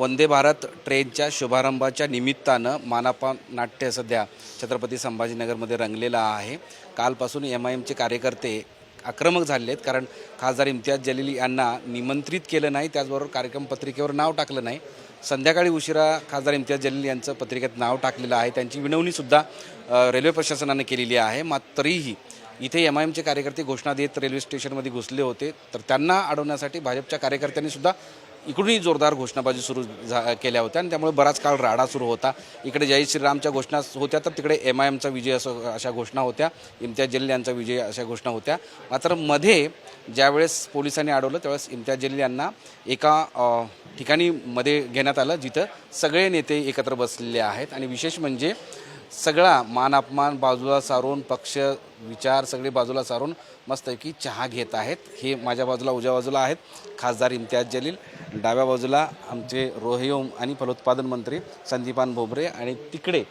वंदे भारत ट्रेनच्या शुभारंभाच्या निमित्तानं मानापा नाट्य सध्या छत्रपती संभाजीनगरमध्ये रंगलेलं आहे. कालपासून एम आय एमचे कार्यकर्ते आक्रमक झाले आहेत कारण खासदार इम्तियाज जलील यांना निमंत्रित केलं नाही त्याचबरोबर कार्यक्रम पत्रिकेवर नाव टाकलं नाही. संध्याकाळी उशिरा खासदार इम्तियाज जलील यांचं पत्रिकेत नाव टाकलेलं आहे. त्यांची विनवणीसुद्धा रेल्वे प्रशासनाने केलेली आहे. मात्र तरीही इथे एम आय एमचे कार्यकर्ते घोषणा देत रेल्वे स्टेशनमध्ये घुसले होते. तर त्यांना अडवण्यासाठी भाजपच्या कार्यकर्त्यांनी सुद्धा इकडूनही जोरदार घोषणाबाजी सुरू झा केल्या होत्या. आणि त्यामुळे बराच काळ राडा सुरू होता. इकडे जय श्रीरामच्या घोषणा होत्या तर तिकडे एम आय एमचा विजय असं अशा घोषणा होत्या. इम्तियाज जलील यांचा विजय अशा घोषणा होत्या. मात्रमध्ये ज्यावेळेस पोलिसांनी अडवलं त्यावेळेस इम्तियाज जलील यांना एका ठिकाणी मध्ये घेण्यात आलं जिथं सगळे नेते एकत्र बसलेले आहेत. आणि विशेष म्हणजे सगळा मान अपमान बाजूला सारून पक्ष विचार सगळे बाजूला सारून मस्तपैकी चहा घेत आहेत. हे माझ्या बाजूला उजव्या बाजूला आहेत खासदार इम्तियाज जलील. डाव्या बाजूला आमचे रोहयोम आणि फलोत्पादन मंत्री संदीपान भोबरे आणि तिकडे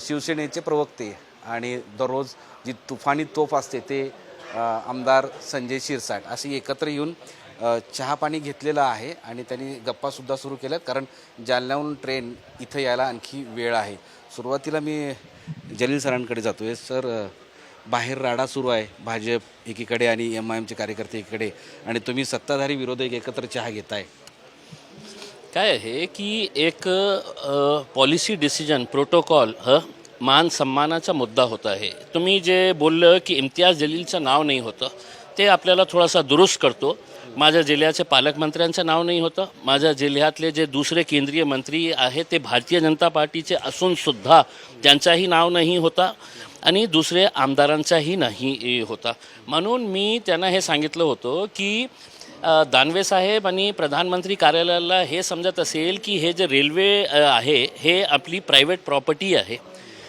शिवसेनेचे प्रवक्ते आणि दररोज जी तुफानी तोफ असते ते आमदार संजय शिरसाट असे एकत्र येऊन चहापाणी घेतलेलं आहे आणि त्यांनी गप्पासुद्धा सुरू केल्यात कारण जालन्याहून ट्रेन इथं यायला आणखी वेळ आहे. सुरुवातीला मी जलील सरांकडे जातो. आहे सर बाहेर राडा सुरू आहे भाजप एकीकडे आणि एम आय एमचे कार्यकर्ते एकीकडे आणि तुम्ही सत्ताधारी विरोधक एकत्र चहा घेताय. काय आहे की एक पॉलिसी डिसिजन प्रोटोकॉल ह मान सन्मानाचा मुद्दा होत आहे. तुम्ही जे बोललं की इम्तियाज जलीलचं नाव नाही होतं ते आपल्याला थोडासा दुरुस्त करतो. माझ्या जिल्ह्याचे पालकमंत्र्यांचं नाव नाही होतं. माझ्या जिल्ह्यातले जे दुसरे केंद्रीय मंत्री आहेत ते भारतीय जनता पार्टीचे असूनसुद्धा त्यांचाही नाव नाही होता आणि दुसरे आमदारांचाही नाही होता. म्हणून मी त्यांना हे सांगितलं होतं की दानवे साहेब आणि प्रधानमंत्री कार्यालयाला हे समजत असेल की हे जे रेल्वे आहे हे आपली प्रायव्हेट प्रॉपर्टी आहे.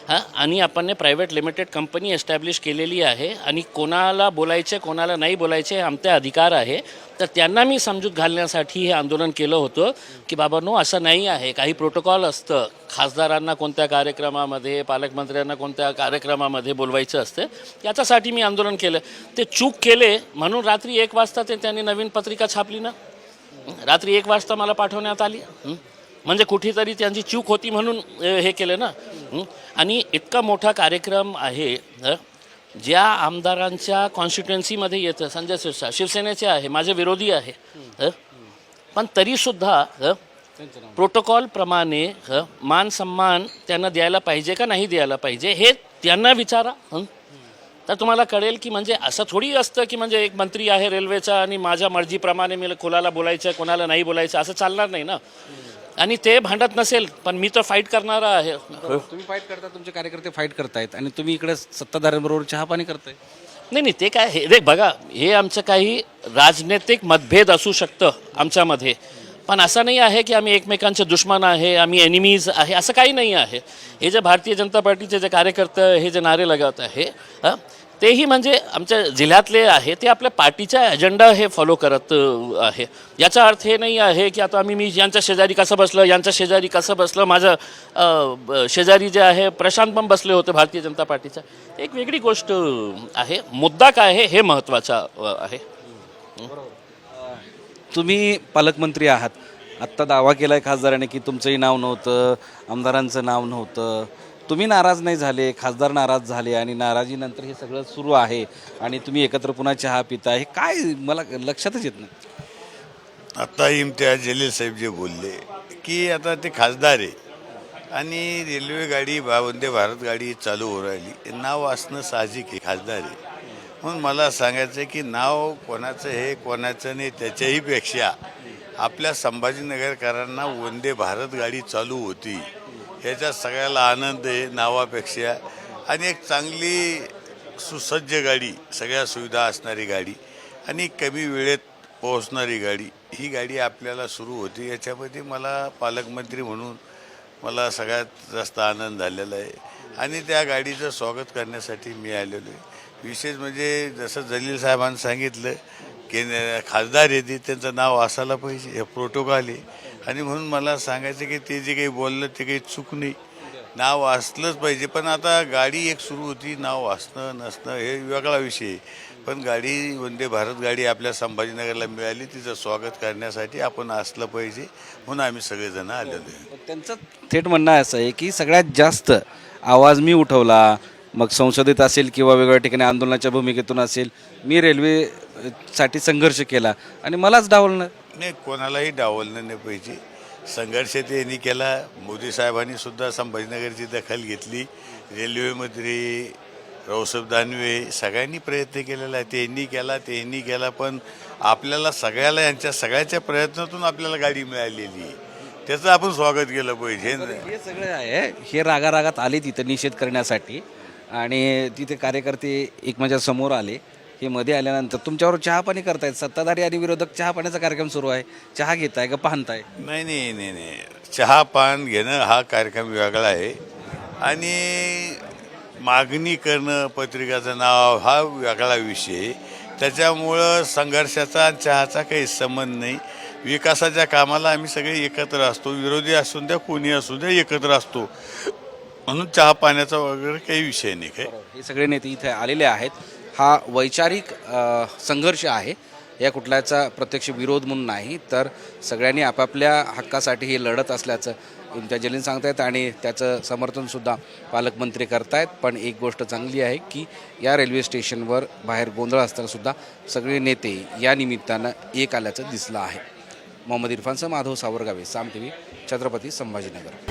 हां आणि आपण प्रायव्हेट लिमिटेड कंपनी एस्टॅब्लिश केलेली आहे. आणि कोणाला बोलायचे कोणाला नाही बोलायचे हे आमचे अधिकार आहे. तर त्यांना मी समजूत घालण्यासाठी हे आंदोलन केलं होतं की बाबा नो असं नाही आहे. काही प्रोटोकॉल असतं. खासदारांना कोणत्या कार्यक्रमामध्ये पालकमंत्र्यांना कोणत्या कार्यक्रमामध्ये बोलवायचं असतं याच्यासाठी मी आंदोलन केलं. ते चूक केले. म्हणून रात्री एक वाजता ते त्यांनी नवीन पत्रिका छापली ना. रात्री एक वाजता मला पाठवण्यात आली. म्हणजे कुठेतरी त्यांची चूक होती म्हणून हे केलं ना. आणि इतका मोठा कार्यक्रम आहे ज्या आमदारांच्या कॉन्स्टिट्युएन्सीमध्ये येतं संजय सिरसा शिवसेनेचे आहे माझे विरोधी आहे पण तरीसुद्धा प्रोटोकॉलप्रमाणे मान सन्मान त्यांना द्यायला पाहिजे का नाही द्यायला पाहिजे हे त्यांना विचारा तर तुम्हाला कळेल की म्हणजे असं थोडी असतं की म्हणजे एक मंत्री आहे रेल्वेचा आणि माझ्या मर्जीप्रमाणे मी कोणाला बोलायचं कोणाला नाही बोलायचं असं चालणार नाही ना. आणि ते भांडत नसेल पण मी तर फाईट करणारा आहे. तुम्ही फाईट करता तुमचे कार्यकर्ते फाईट करतायत आणि तुम्ही इकडे सत्ताधाऱ्यांबरोबर चहापाणी करताय. नाही नाही ते काय हे रे बघा हे आमचं काही राजनैतिक मतभेद असू शकतं आमच्यामध्ये. पण असं नाही आहे की आम्ही एकमेकांचे दुश्मन आहे आम्ही एनिमीज आहे असं काही नाही आहे. हे जे भारतीय जनता पार्टीचे जे कार्यकर्ते हे जे नारे लगत आहे हं, तेही म्हणजे आमच्या जिल्ह्यातले आहे ते आपल्या पार्टीचा अजेंडा हे फॉलो करत आहे. याचा अर्थ हे नाही आहे की आता आम्ही मी यांच्या शेजारी कसं बसलं यांच्या शेजारी कसं बसलं माझं ब- शेजारी जे आहे प्रशांत पण बसले होते भारतीय जनता पार्टीचा. एक वेगळी गोष्ट आहे. मुद्दा काय आहे हे महत्त्वाचा आहे. तुम्ही पालकमंत्री आहात. आत्ता दावा केला आहे खासदाराने की तुमचंही नाव नव्हतं आमदारांचं नाव नव्हतं. तुम्ही नाराज नाही झाले खासदार नाराज झाले आणि नाराजीनंतर हे सगळं सुरू आहे आणि तुम्ही एकत्र पुन्हा चहा पिता हे काय मला लक्षातच येत नाही. आत्ता इम्तियाज जलील साहेब जे बोलले की आता ते खासदार आहे आणि रेल्वे गाडी भा वंदे भारत गाडी चालू हो राहिली. नाव असणं साहजिक आहे खासदार आहे. म्हणून मला सांगायचं आहे की नाव कोणाचं हे कोणाचं नाही त्याच्याही पेक्षा आपल्या संभाजीनगरकरांना वंदे भारत गाडी चालू होती. याचा सगळ्याला आनंद आहे नावापेक्षा. आणि एक चांगली सुसज्ज गाडी सगळ्या सुविधा असणारी गाडी आणि कमी वेळेत पोहोचणारी गाडी ही गाडी आपल्याला सुरू होती. याच्यामध्ये मला पालकमंत्री म्हणून मला सगळ्यात जास्त आनंद झालेला आहे. आणि त्या गाडीचं स्वागत करण्यासाठी मी आलेलो आहे. विशेष म्हणजे जसं जलील साहेबांनी सांगितलं की न- खासदार येते त्यांचं नाव असायला पाहिजे हे प्रोटोकॉल आहे. आणि म्हणून मला सांगायचं की ते जे काही बोललं ते काही चूक नाही. नाव असलंच पाहिजे. पण आता गाडी एक सुरू होती नाव असणं नसणं हे वेगळा विषय. आहे. पण गाडी वंदे भारत गाडी आपल्या संभाजीनगरला मिळाली तिचं स्वागत करण्यासाठी आपण असलं पाहिजे. म्हणून आम्ही सगळेजण आलेलो आहे. त्यांचं थेट म्हणणं असं आहे की सगळ्यात जास्त आवाज मी उठवला मग संसदेत असेल किंवा वेगवेगळ्या ठिकाणी आंदोलनाच्या भूमिकेतून असेल मी रेल्वे साठी संघर्ष केला. आणि मलाच डावलणं. नाही कोणालाही डावलणं नाही पाहिजे. संघर्ष त्यांनी केला. मोदी साहेबांनी सुद्धा संभाजीनगरची दखल घेतली. रेल्वेमंत्री रावसाहेब दानवे सगळ्यांनी प्रयत्न केलेला आहे. त्यांनी केला त्यांनी केला पण आपल्याला सगळ्याला यांच्या सगळ्याच्या प्रयत्नातून आपल्याला गाडी मिळालेली आहे. त्याचं आपण स्वागत केलं पाहिजे. हे सगळं आहे. हे रागारागात आले तिथं निषेध करण्यासाठी. आणि तिथे कार्यकर्ते एकमेच्या समोर आले. हे मध्ये आल्यानंतर तुमच्यावर चहा पाणी करतायत सत्ताधारी आणि विरोधक चहा पाण्याचा कार्यक्रम सुरू आहे. चहा घेताय का पाहताय? नाही नाही नाही नाही. चहा पान घेणं हा कार्यक्रम वेगळा आहे. आणि मागणी करणं पत्रिकाचं नाव हा वेगळा विषय. त्याच्यामुळं संघर्षाचा आणि चहाचा काही संबंध नाही. विकासाच्या कामाला आम्ही सगळे एकत्र असतो. विरोधी असून द्या कोणी असू द्या एकत्र असतो. म्हणून चहा पाण्याचा वगैरे काही विषय नाही काय? हे सगळे नेते इथे आलेले आहेत. हा वैचारिक संघर्ष आहे. या कुठल्याचा प्रत्यक्ष विरोध म्हणून नाही तर सगळ्यांनी आपापल्या हक्कासाठी हे लढत असल्याचं इम्तियाज जलील सांगतायत आणि त्याचं समर्थनसुद्धा पालकमंत्री करतायत. पण एक गोष्ट चांगली आहे की या रेल्वे स्टेशनवर बाहेर गोंधळ असतानासुद्धा सगळे नेते या निमित्तानं एक आल्याचं दिसलं आहे. मोहम्मद इरफानसह माधव सावरगावे साम टी व्ही छत्रपती संभाजीनगर.